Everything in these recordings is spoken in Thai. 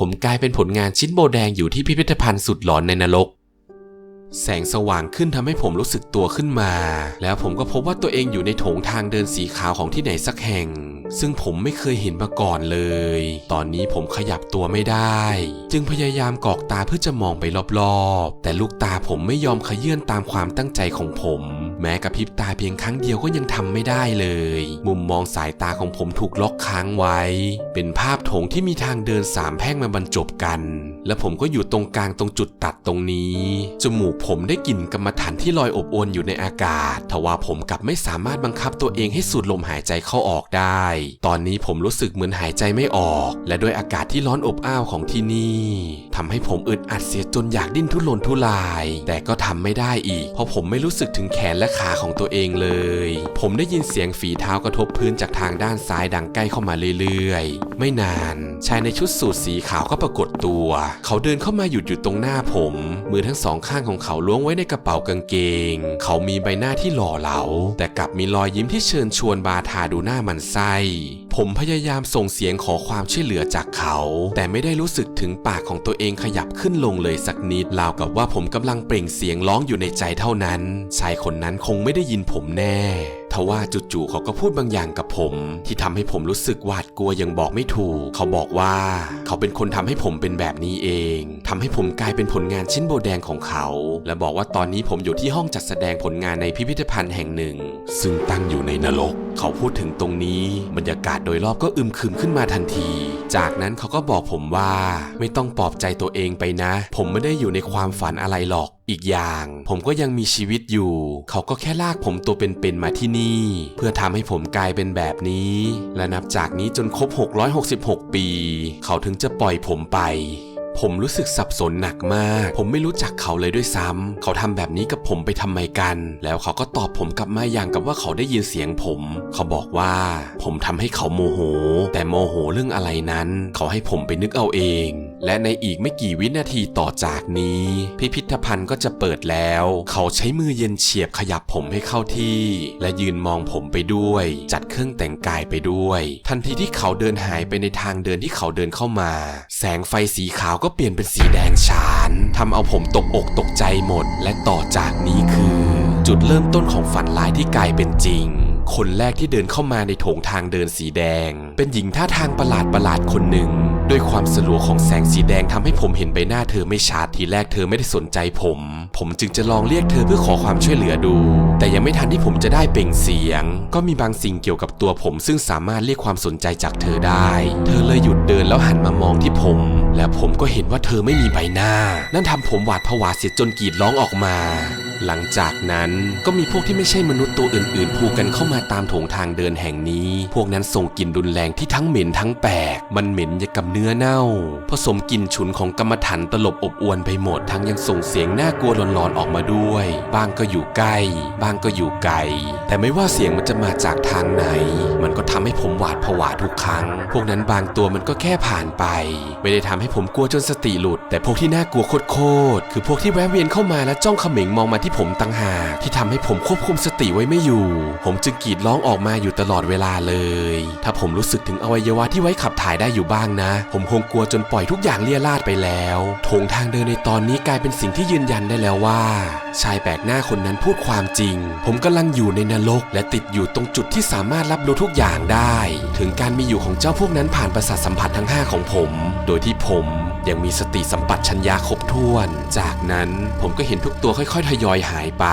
ผมกลายเป็นผลงานชิ้นโบแดงอยู่ที่พิพิธภัณฑ์สุดหลอนในนรก แสงสว่างขึ้นทำให้ผมรู้สึกตัวขึ้นมา แล้วผมก็พบว่าตัวเองอยู่ในโถงทางเดินสีขาวของที่ไหนสักแห่ง ซึ่งผมไม่เคยเห็นมาก่อนเลย ตอนนี้ผมขยับตัวไม่ได้ จึงพยายามกอกตาเพื่อจะมองไปรอบๆ แต่ลูกตาผมไม่ยอมขยื่นตามความตั้งใจของผม แม้กระพริบตาเพียงครั้งเดียวก็ยังทำไม่ได้เลย มุมมองสายตาของผมถูกล็อกค้างไว้ เป็นภาพโถงที่มีทางเดินสามแพ่งมาบรรจบกัน และผมก็อยู่ตรงกลางตรงจุดตัดตรงนี้ จมูกผมได้กลิ่นกรรมฐานที่ลอยอบอวนอยู่ในอากาศ ทว่าผมกลับไม่สามารถบังคับตัวเองให้สูดลมหายใจเข้าออกได้ ตอนนี้ผมรู้สึกเหมือนหายใจไม่ออก และด้วยอากาศที่ร้อนอบอ้าวของที่นี่ทำให้ผมอึดอัดเสียจนอยากดิ้นทุรนทุราย แต่ก็ทำไม่ได้อีก เพราะผมไม่รู้สึกถึงแขนและขาของตัวเองเลย ผมได้ยินเสียงฝีเท้ากระทบพื้นจากทางด้านซ้ายดังใกล้เข้ามาเรื่อยๆ ไม่นาน ชายในชุดสูทสีขาวก็ปรากฏตัว เขาเดินเข้ามาหยุดอยู่ตรงหน้าผม มือทั้งสองข้างของเขาล้วงไว้ในกระเป๋ากางเกง เขามีใบหน้าที่หล่อเหลา แต่กลับมีรอยยิ้มที่เชิญชวนบาทาดูหน้ามันไส้ผมพยายามส่งเสียงขอความช่วยเหลือจากเขา แต่ไม่ได้รู้สึกถึงปากของตัวเองขยับขึ้นลงเลยสักนิดราวกับว่าผมกำลังเปล่งเสียงร้องอยู่ในใจเท่านั้น ชายคนนั้นคงไม่ได้ยินผมแน่ ทว่าจู่ๆเขาก็พูดบางอย่างกับผม ที่ทำให้ผมรู้สึกหวาดกลัวยังบอกไม่ถูก เขาบอกว่า เขาเป็นคนทำให้ผมเป็นแบบนี้เองทำให้ผมกลายเป็นผลงานชิ้นโบแดงของเขา และบอกว่าตอนนี้ผมอยู่ที่ห้องจัดแสดงผลงานในพิพิธภัณฑ์แห่งหนึ่ง ซึ่งตั้งอยู่ในนรก เขาพูดถึงตรงนี้ บรรยากาศโดยรอบก็อึมครึมขึ้นมาทันที จากนั้นเขาก็บอกผมว่า ไม่ต้องปลอบใจตัวเองไปนะ ผมไม่ได้อยู่ในความฝันอะไรหรอก อีกอย่าง ผมก็ยังมีชีวิตอยู่ เขาก็แค่ลากผมตัวเป็นๆมาที่นี่ เพื่อทำให้ผมกลายเป็นแบบนี้ และนับจากนี้จนครบ 666 ปี เขาถึงจะปล่อยผมไปผมรู้สึกสับสนหนักมาก ผมไม่รู้จักเขาเลยด้วยซ้ำเขาทำแบบนี้กับผมไปทำไมกัน แล้วเขาก็ตอบผมกลับมาอย่างกับว่าเขาได้ยินเสียงผม เขาบอกว่า ผมทำให้เขาโมโห แต่โมโหเรื่องอะไรนั้น เขาให้ผมไปนึกเอาเอง และในอีกไม่กี่วินาทีต่อจากนี้ พิพิธภัณฑ์ก็จะเปิดแล้ว เขาใช้มือเย็นเฉียบขยับผมให้เข้าที่ และยืนมองผมไปด้วย จัดเครื่องแต่งกายไปด้วย ทันทีที่เขาเดินหายไปในทางเดินที่เขาเดินเข้ามา แสงไฟสีขาวก็เปลี่ยนเป็นสีแดงฉานทำเอาผมตกอกตกใจหมด และต่อจากนี้คือ จุดเริ่มต้นของฝันร้ายที่กลายเป็นจริงคนแรกที่เดินเข้ามาในโถงทางเดินสีแดง เป็นหญิงท่าทางประหลาดประหลาดคนหนึ่ง ด้วยความสลัวของแสงสีแดงทำให้ผมเห็นใบหน้าเธอไม่ชัดทีแรกเธอไม่ได้สนใจผม ผมจึงจะลองเรียกเธอเพื่อขอความช่วยเหลือดู แต่ยังไม่ทันที่ผมจะได้เปล่งเสียง ก็มีบางสิ่งเกี่ยวกับตัวผม ซึ่งสามารถเรียกความสนใจจากเธอได้ เธอเลยหยุดเดินแล้วหันมามองที่ผม และผมก็เห็นว่าเธอไม่มีใบหน้า นั่นทำผมหวาดผวาเสียจนกรีดร้องออกมา หลังจากนั้นก็มีพวกที่ไม่ใช่มนุษย์ตัวอื่นๆ พูกันเข้ามาตามโถงทางเดินแห่งนี้ พวกนั้นส่งกลิ่นรุนแรงที่ทั้งเหม็นทั้งแปลก มันเหม็นอย่างกับเนื้อเน่า ผสมกลิ่นฉุนของกรรมฐานตลบอบอวนไปหมด ทั้งยังส่งเสียงน่ากลัวหลอนๆออกมาด้วย บางก็อยู่ใกล้ บางก็อยู่ไกล แต่ไม่ว่าเสียงมันจะมาจากทางไหน มันก็ทำให้ผมหวาดผวาทุกครั้ง พวกนั้นบางตัวมันก็แค่ผ่านไป ไม่ได้ทำให้ผมกลัวจนสติหลุด แต่พวกที่น่ากลัวโคตรๆคือพวกที่แวะเวียนเข้ามาและจ้องเขม็งมองมาที่ผมต่างหากที่ทำให้ผมควบคุมสติไว้ไม่อยู่ ผมจึงกรีดร้องออกมาอยู่ตลอดเวลาเลย ถ้าผมรู้สึกถึงอวัยวะที่ไว้ขับถ่ายได้อยู่บ้างนะ ผมคงกลัวจนปล่อยทุกอย่างเลี่ยราดไปแล้วโถงทางเดินในตอนนี้กลายเป็นสิ่งที่ยืนยันได้แล้วว่า ชายแปลกหน้าคนนั้นพูดความจริง ผมกำลังอยู่ในนรก และติดอยู่ตรงจุดที่สามารถรับรู้ทุกอย่างได้ ถึงการมีอยู่ของเจ้าพวกนั้นผ่านประสาทสัมผัสทั้ง 5 ของผม โดยที่ผม ยังมีสติสัมปชัญญะครบถ้วน จากนั้นผมก็เห็นทุกตัวค่อยๆ ทยอยหายไป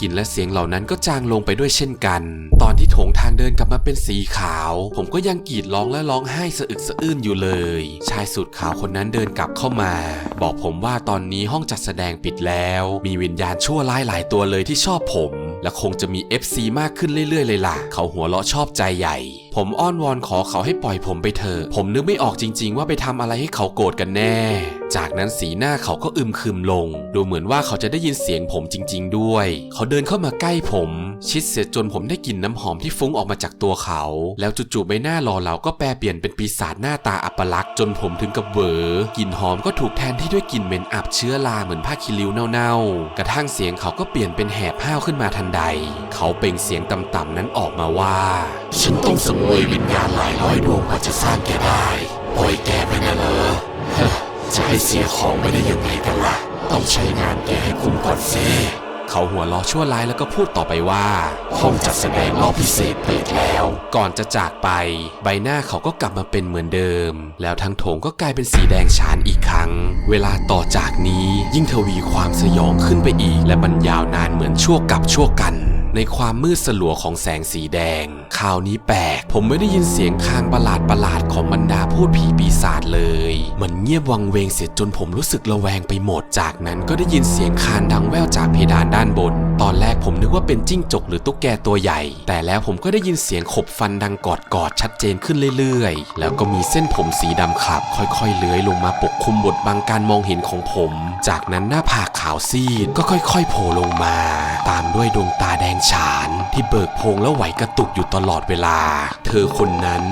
กลิ่นและเสียงเหล่านั้นก็จางลงไปด้วยเช่นกัน ตอนที่โถงทางเดินกลับมาเป็นสีขาว ผมก็ยังกรีดร้องและร้องไห้สะอึกสะอื้นอยู่เลย ชายสุดขาวคนนั้นเดินกลับเข้ามา บอกผมว่าตอนนี้ห้องจัดแสดงปิดแล้ว มีวิญญาณชั่วร้ายหลายตัวเลยที่ชอบผม และคงจะมี FC มากขึ้นเรื่อยๆ เลยล่ะ เขาหัวเราะชอบใจใหญ่ ผมอ้อนวอนขอเขาให้ปล่อยผมไปเถอะ ผมนึกไม่ออกจริง ๆ ว่าไปทำอะไรให้เขาโกรธกันแน่ จากนั้นสีหน้าเขาก็อึมครึมลง ดูเหมือนว่าเขาจะได้ยินเสียงผมจริง ๆ ด้วย เขาเดินเข้ามาใกล้ผม ชิดเสียจนผมได้กลิ่นน้ำหอมที่ฟุ้งออกมาจากตัวเขา แล้วจู่ๆใบหน้าหล่อเหลาก็แปรเปลี่ยนเป็นปีศาจหน้าตาอัปลักษณ์จนผมถึงกับเวอกลิ่นหอมก็ถูกแทนที่ด้วยกลิ่นเหม็นอับเชื้อราเหมือนผ้าคีริ้วเน่าๆ กระทั่งเสียงเขาก็เปลี่ยนเป็นแหบห้าวขึ้นมาทันใด เขาเป่งเสียงต่ำๆนั้นออกมาว่า ฉันต้องสังเวยวิญญาณหลายร้อยดวงกว่าจะสร้างแกได้ เสียของไม่ได้ยังไงกันล่ะ ต้องใช้งานแกให้คุ้มก่อนสิเขาหัวเราะชั่วร้ายแล้วก็พูดต่อไปว่า ห้องจัดแสดงรอบพิเศษเปิดแล้ว ก่อนจะจากไป ใบหน้าเขาก็กลับมาเป็นเหมือนเดิม แล้วทั้งโถงก็กลายเป็นสีแดงฉานอีกครั้ง เวลาต่อจากนี้ยิ่งทวีความสยองขึ้นไปอีก และมันยาวนานเหมือนชั่วกับชั่วกัน ในความมืดสลัวของแสงสีแดงคราวนี้แปลก ผมไม่ได้ยินเสียงคางประหลาดประหลาดของบรรดาพูดผีปีศาจเลย มันเงียบวังเวงเสียจนผมรู้สึกระแวงไปหมด จากนั้นก็ได้ยินเสียงคานดังแว่วจากเพดานด้านบน ตอนแรกผมนึกว่าเป็นจิ้งจกหรือตุ๊กแกตัวใหญ่ แต่แล้วผมก็ได้ยินเสียงขบฟันดังกอดกอดชัดเจนขึ้นเรื่อยๆ แล้วก็มีเส้นผมสีดำขับค่อยๆเลื้อยลงมาปกคลุมบทบังการมองเห็นของผม จากนั้นหน้าผากขาวซีดก็ค่อย ๆ โผล่ลงมาามด้วยดวงตาแดงฉาน ที่เบิกโพงและไหวกระตุกอยู่ตลอดเวลา เธอคนนั้น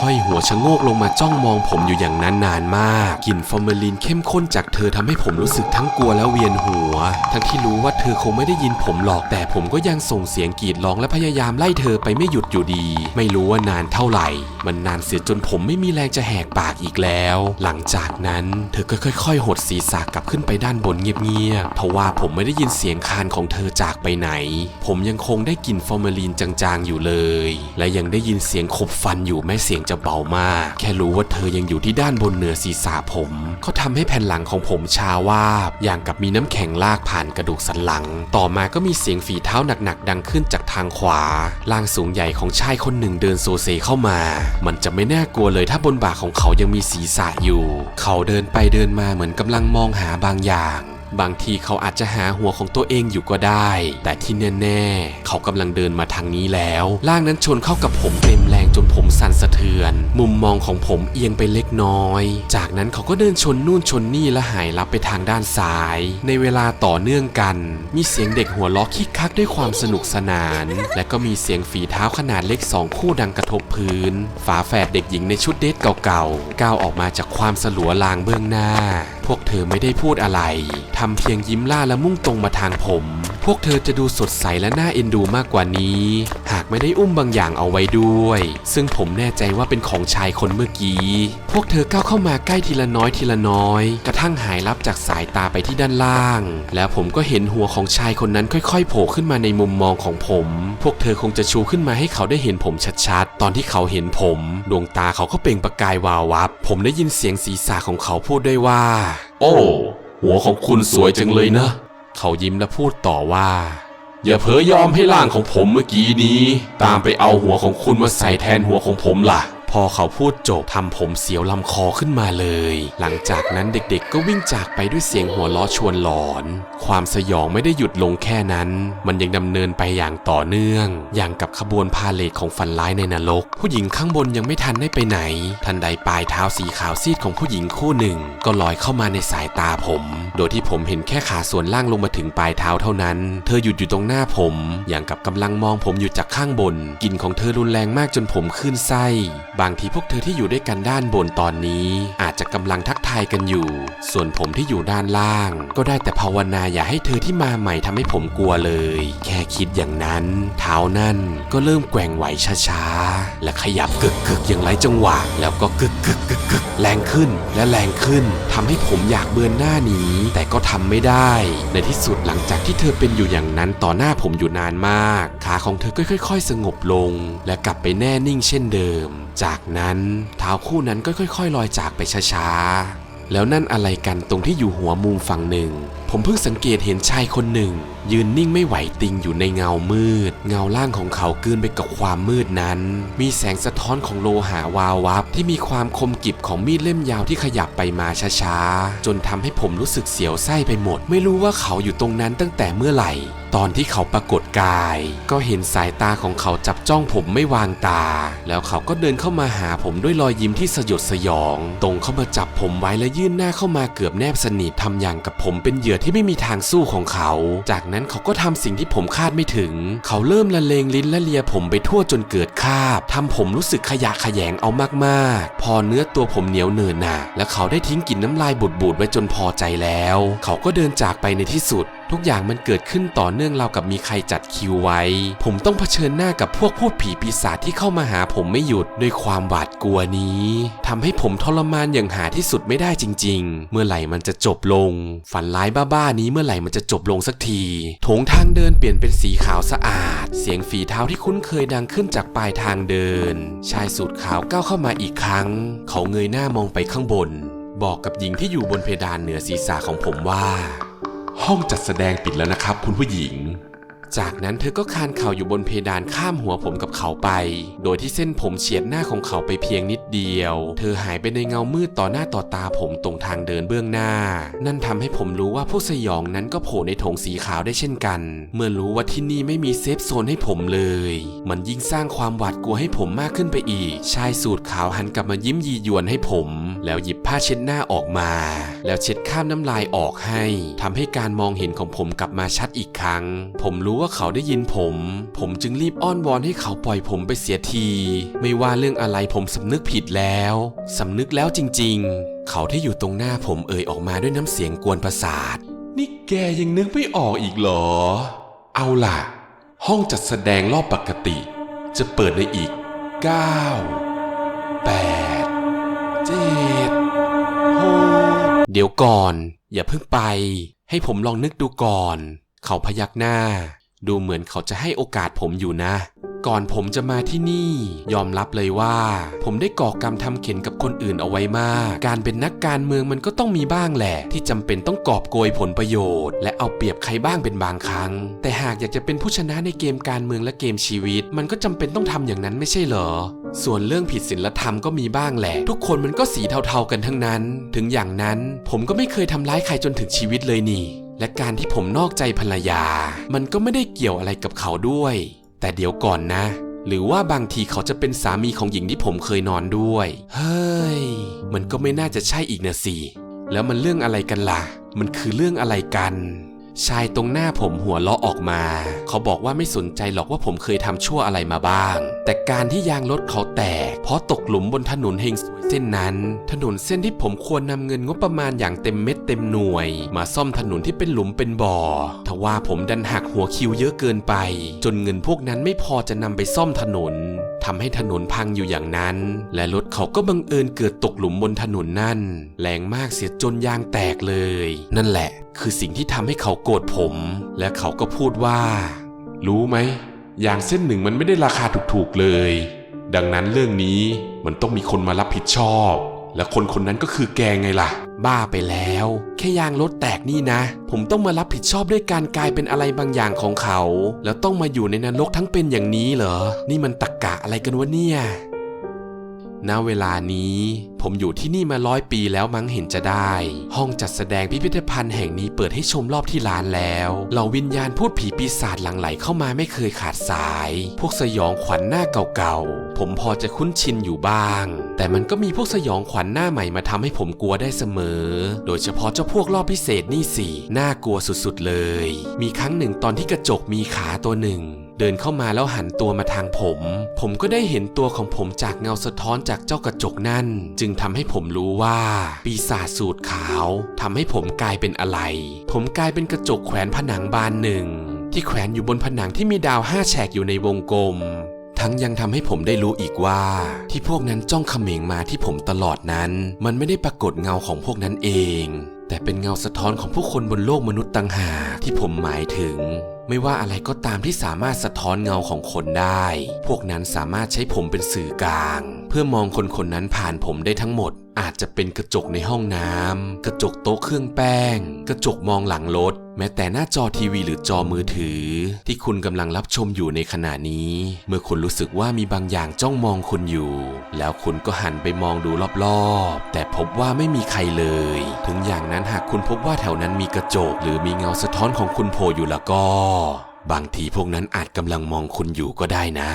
ห้อยหัวชะโงกลงมาจ้องมองผมอยู่อย่างนั้นนานมาก กลิ่นฟอร์มาลินเข้มข้นจากเธอทำให้ผมรู้สึกทั้งกลัวและเวียนหัว ทั้งที่รู้ว่าเธอคงไม่ได้ยินผมหรอกแต่ผมก็ยังส่งเสียงกรีดร้องและพยายามไล่เธอไปไม่หยุดอยู่ดี ไม่รู้ว่านานเท่าไหร่ มันนานเสียจนผมไม่มีแรงจะแหกปากอีกแล้ว หลังจากนั้นเธอก็ค่อย ๆ หดศีรษะกลับขึ้นไปด้านบนเงียบๆเพราะว่าผมไม่ได้ยินเสียงคานของเธอจากไปไหน ผมยังคงได้กลิ่นฟอร์มาลีนจางๆอยู่เลย และยังได้ยินเสียงขบฟันอยู่แม้เสียงจะเบามาก แค่รู้ว่าเธอยังอยู่ที่ด้านบนเหนือศีรษะผมก็ทำให้แผ่นหลังของผมชาวาบ อย่างกับมีน้ำแข็งลากผ่านกระดูกสันหลัง ต่อมาก็มีเสียงฝีเท้าหนักๆดังขึ้นจากทางขวา ร่างสูงใหญ่ของชายคนหนึ่งเดินโซเซเข้ามา มันจะไม่น่ากลัวเลยถ้าบนบ่าของเขายังมีศีรษะอยู่ เขาเดินไปเดินมาเหมือนกำลังมองหาบางอย่าง บางทีเขาอาจจะหาหัวของตัวเองอยู่ก็ได้ แต่ที่แน่ๆ เขากำลังเดินมาทางนี้แล้วร่างนั้นชนเข้ากับผมเต็มแรงจนผมสั่นสะเทือน มุมมองของผมเอียงไปเล็กน้อย จากนั้นเขาก็เดินชนนู่นชนนี่และหายลับไปทางด้านซ้าย ในเวลาต่อเนื่องกัน มีเสียงเด็กหัวล้อคิกคักด้วยความสนุกสนาน และก็มีเสียงฝีเท้าขนาดเล็กสองคู่ดังกระทบพื้น ฝาแฝดเด็กหญิงในชุดเดทเก่าๆก้าวออกมาจากความสลัวลางเบื้องหน้า พวกเธอไม่ได้พูดอะไรทำเพียงยิ้มล่าและมุ่งตรงมาทางผม พวกเธอจะดูสดใสและน่าเอ็นดูมากกว่านี้ หากไม่ได้อุ้มบางอย่างเอาไว้ด้วย ซึ่งผมแน่ใจว่าเป็นของชายคนเมื่อกี้ พวกเธอก้าวเข้ามาใกล้ทีละน้อยทีละน้อย กระทั่งหายลับจากสายตาไปที่ด้านล่าง แล้วผมก็เห็นหัวของชายคนนั้นค่อยๆ โผล่ขึ้นมาในมุมมองของผม พวกเธอคงจะชูขึ้นมาให้เขาได้เห็นผมชัดๆ ตอนที่เขาเห็นผม ดวงตาเขาก็เปล่งประกายวาววับ ผมได้ยินเสียงศีรษะของเขาพูดด้วยว่าโอ้ หัวของคุณสวยจังเลยนะ เขายิ้มและพูดต่อว่า อย่าเผลอยอมให้ร่างของผมเมื่อกี้นี้ ตามไปเอาหัวของคุณมาใส่แทนหัวของผมล่ะ อเขาพูดจบทำผมเสียวลำคอขึ้นมาเลย หลังจากนั้นเด็กๆ ก็วิ่งจากไปด้วยเสียงหัวล้อชวนหลอน ความสยองไม่ได้หยุดลงแค่นั้น มันยังดำเนินไปอย่างต่อเนื่อง อย่างกับขบวนพาเลทของฝันร้ายในนรก ผู้หญิงข้างบนยังไม่ทันได้ไปไหน ทันใดปลายเท้าสีขาวซีดของผู้หญิงคู่หนึ่ง ก็ลอยเข้ามาในสายตาผม โดยที่ผมเห็นแค่ขาส่วนล่างลงมาถึงปลายเท้าเท่านั้น เธอหยุดอยู่ตรงหน้าผม อย่างกับกำลังมองผมอยู่จากข้างบน กลิ่นของเธอรุนแรงมากจนผมขึ้นไส้บางทีพวกเธอที่อยู่ด้วยกันด้านบนตอนนี้ อาจจะกำลังทักทายกันอยู่ ส่วนผมที่อยู่ด้านล่าง ก็ได้แต่ภาวนาอย่าให้เธอที่มาใหม่ทำให้ผมกลัวเลย แค่คิดอย่างนั้น เท้านั่นก็เริ่มแกว่งไหวช้าๆ และขยับกึกกึกอย่างไร้จังหวะ แล้วก็กึกกึกกึกกึกแรงขึ้นและแรงขึ้นทำให้ผมอยากเบือนหน้าหนีแต่ก็ทำไม่ได้ ในที่สุดหลังจากที่เธอเป็นอยู่อย่างนั้นต่อหน้าผมอยู่นานมาก ขาของเธอก็ค่อย ๆ สงบลง และกลับไปแน่นิ่งเช่นเดิมจากนั้นเท้าคู่นั้นก็ค่อย ๆ ลอยจากไปช้าๆ แล้วนั่นอะไรกันตรงที่อยู่หัวมุมฝั่งหนึ่ง ผมเพิ่งสังเกตเห็นชายคนหนึ่ง ยืนนิ่งไม่ไหวติงอยู่ในเงามืด เงาล่างของเขากลืนไปกับความมืดนั้น มีแสงสะท้อนของโลหะวาววับที่มีความคมกริบของมีดเล่มยาวที่ขยับไปมาช้าๆ จนทำให้ผมรู้สึกเสียวไส้ไปหมด ไม่รู้ว่าเขาอยู่ตรงนั้นตั้งแต่เมื่อไหร่ ตอนที่เขาปรากฏกาย ก็เห็นสายตาของเขาจับจ้องผมไม่วางตา แล้วเขาก็เดินเข้ามาหาผมด้วยรอยยิ้มที่สยดสยอง ตรงเข้ามาจับผมไว้และยื่นหน้าเข้ามาเกือบแนบสนิททำอย่างกับผมเป็นเหยื่อที่ไม่มีทางสู้ของเขา จากนั้นเขาก็ทำสิ่งที่ผมคาดไม่ถึง เขาเริ่มละเลงลิ้นและเลียผมไปทั่วจนเกิดคาบทำผมรู้สึกขยะแขยงเอามากๆ พอเนื้อตัวผมเหนียวเนินหนะและเขาได้ทิ้งกลิ่นน้ำลายบูดๆไว้จนพอใจแล้ว เขาก็เดินจากไปในที่สุด ทุกอย่างมันเกิดขึ้นต่อเนื่องเราวกับมีใครจัดคิวไว้ ผมต้องเผชิญหน้ากับพวกพูดผีปีศาจที่เข้ามาหาผมไม่หยุดด้วยความหวาดกลัวนี้ทำให้ผมทรมานอย่างหาที่สุดไม่ได้จริง ๆ เมื่อไหร่มันจะจบลง ฝันร้ายบ้าๆนี้เมื่อไหร่มันจะจบลงสักทีโถงทางเดินเปลี่ยนเป็นสีขาวสะอาด เสียงฝีเท้าที่คุ้นเคยดังขึ้นจากปลายทางเดิน ชายสูทขาวก้าวเข้ามาอีกครั้ง เขาเงยหน้ามองไปข้างบน บอกกับหญิงที่อยู่บนเพดานเหนือศีรษะของผมว่า ห้องจัดแสดงปิดแล้วนะครับ คุณผู้หญิง จากนั้นเธอก็คานเข่าอยู่บนเพดานข้ามหัวผมกับเขาไป โดยที่เส้นผมเฉียดหน้าของเขาไปเพียงนิดเดียว เธอหายไปในเงามืดต่อหน้าต่อตาผมตรงทางเดินเบื้องหน้า นั่นทำให้ผมรู้ว่าผู้สยองนั้นก็โผล่ในถงสีขาวได้เช่นกัน เมื่อรู้ว่าที่นี่ไม่มีเซฟโซนให้ผมเลย มันยิ่งสร้างความหวาดกลัวให้ผมมากขึ้นไปอีก ชายสูทขาวหันกลับมายิ้มยียวนให้ผม แล้วหยิบผ้าเช็ดหน้าออกมา แล้วเช็ดข้ามน้ำลายออกให้ทำให้การมองเห็นของผมกลับมาชัดอีกครั้ง ผมรู้ว่าเขาได้ยินผม ผมจึงรีบอ้อนวอนให้เขาปล่อยผมไปเสียที ไม่ว่าเรื่องอะไรผมสำนึกผิดแล้วสำนึกแล้วจริง ๆ เขาที่อยู่ตรงหน้าผมเอ่ยออกมาด้วยน้ำเสียงกวนประสาท นี่แกยังนึกไม่ออกอีกเหรอ เอาล่ะ ห้องจัดแสดงรอบปกติ จะเปิดในอีก 9 8 7 6 เดี๋ยวก่อน อย่าเพิ่งไป ให้ผมลองนึกดูก่อน เขาพยักหน้า ดูเหมือนเขาจะให้โอกาสผมอยู่นะ ก่อนผมจะมาที่นี่ ยอมรับเลยว่า ผมได้ก่อกรรมทำเข็นกับคนอื่นเอาไว้มาก การเป็นนักการเมืองมันก็ต้องมีบ้างแหละ ที่จำเป็นต้องกอบโกยผลประโยชน์ และเอาเปรียบใครบ้างเป็นบางครั้ง แต่หากอยากจะเป็นผู้ชนะในเกมการเมืองและเกมชีวิต มันก็จำเป็นต้องทำอย่างนั้นไม่ใช่เหรอ ส่วนเรื่องผิดศีลธรรมก็มีบ้างแหละ ทุกคนมันก็สีเทาๆกันทั้งนั้น ถึงอย่างนั้น ผมก็ไม่เคยทำร้ายใครจนถึงชีวิตเลยนี่ และการที่ผมนอกใจภรรยา มันก็ไม่ได้เกี่ยวอะไรกับเขาด้วย แต่เดี๋ยวก่อนนะ หรือว่าบางทีเขาจะเป็นสามีของหญิงที่ผมเคยนอนด้วย เฮ้ย มันก็ไม่น่าจะใช่อีกนะสิ แล้วมันเรื่องอะไรกันล่ะ มันคือเรื่องอะไรกัน ชายตรงหน้าผมหัวเราะออกมา เขาบอกว่าไม่สนใจหรอกว่าผมเคยทำชั่วอะไรมาบ้าง แต่การที่ยางรถเขาแตก เพราะตกหลุมบนถนนเฮงซวยเส้นนั้น ถนนเส้นที่ผมควรนำเงินงบประมาณอย่างเต็มเม็ดเต็มหน่วย มาซ่อมถนนที่เป็นหลุมเป็นบ่อทว่าผมดันหักหัวคิวเยอะเกินไป จนเงินพวกนั้นไม่พอจะนำไปซ่อมถนน ทำให้ถนนพังอยู่อย่างนั้น และรถเขาก็บังเอิญเกิดตกหลุมบนถนนนั่น แรงมากเสียจนยางแตกเลย นั่นแหละ คือสิ่งที่ทำให้เขาโกรธผม และเขาก็พูดว่า รู้ไหมยางเส้นหนึ่งมันไม่ได้ราคาถูกๆเลย ดังนั้นเรื่องนี้มันต้องมีคนมารับผิดชอบ และคนคนนั้นก็คือแกไงล่ะ บ้าไปแล้ว แค่ยางรถแตกนี่นะ ผมต้องมารับผิดชอบด้วยการกลายเป็นอะไรบางอย่างของเขา แล้วต้องมาอยู่ในนรกทั้งเป็นอย่างนี้เหรอ นี่มันตักกะอะไรกันวะเนี่ย ณเวลานี้ ผมอยู่ที่นี่มาร้อยปีแล้วมั้งเห็นจะได้ ห้องจัดแสดงพิพิธภัณฑ์แห่งนี้เปิดให้ชมรอบที่ร้านแล้วเหล่าวิญญาณพูดผีปีศาจหลั่งไหลเข้ามาไม่เคยขาดสาย พวกสยองขวัญหน้าเก่าๆ ผมพอจะคุ้นชินอยู่บ้าง แต่มันก็มีพวกสยองขวัญหน้าใหม่มาทำให้ผมกลัวได้เสมอ โดยเฉพาะเจ้าพวกรอบพิเศษนี่สิน่ากลัวสุดๆเลย มีครั้งหนึ่งตอนที่กระจกมีขาตัวหนึ่ง เดินเข้ามาแล้วหันตัวมาทางผม ผมก็ได้เห็นตัวของผมจากเงาสะท้อนจากเจ้ากระจกนั่น จึงทำให้ผมรู้ว่า ปีศาจสูตรขาวทำให้ผมกลายเป็นอะไร ผมกลายเป็นกระจกแขวนผนังบานหนึ่ง ที่แขวนอยู่บนผนังที่มีดาวห้าแฉกอยู่ในวงกลมทั้งยังทำให้ผมได้รู้อีกว่า ที่พวกนั้นจ้องเขม็งมาที่ผมตลอดนั้น มันไม่ได้ปรากฏเงาของพวกนั้นเอง แต่เป็นเงาสะท้อนของผู้คนบนโลกมนุษย์ต่างหากที่ผมหมายถึง ไม่ว่าอะไรก็ตามที่สามารถสะท้อนเงาของคนได้ พวกนั้นสามารถใช้ผมเป็นสื่อกลาง เพื่อมองคนคนนั้นผ่านผมได้ทั้งหมด อาจจะเป็นกระจกในห้องน้ำกระจกโต๊ะเครื่องแป้ง กระจกมองหลังรถแม้แต่หน้าจอทีวีหรือจอมือถือ ที่คุณกำลังรับชมอยู่ในขณะนี้ เมื่อคุณรู้สึกว่ามีบางอย่างจ้องมองคุณอยู่ แล้วคุณก็หันไปมองดูรอบๆ แต่พบว่าไม่มีใครเลย ถึงอย่างนั้นหากคุณพบว่าแถวนั้นมีกระจก หรือมีเงาสะท้อนของคุณโผล่อยู่แล้วก็บางทีพวกนั้นอาจกำลังมองคุณอยู่ก็ได้นะ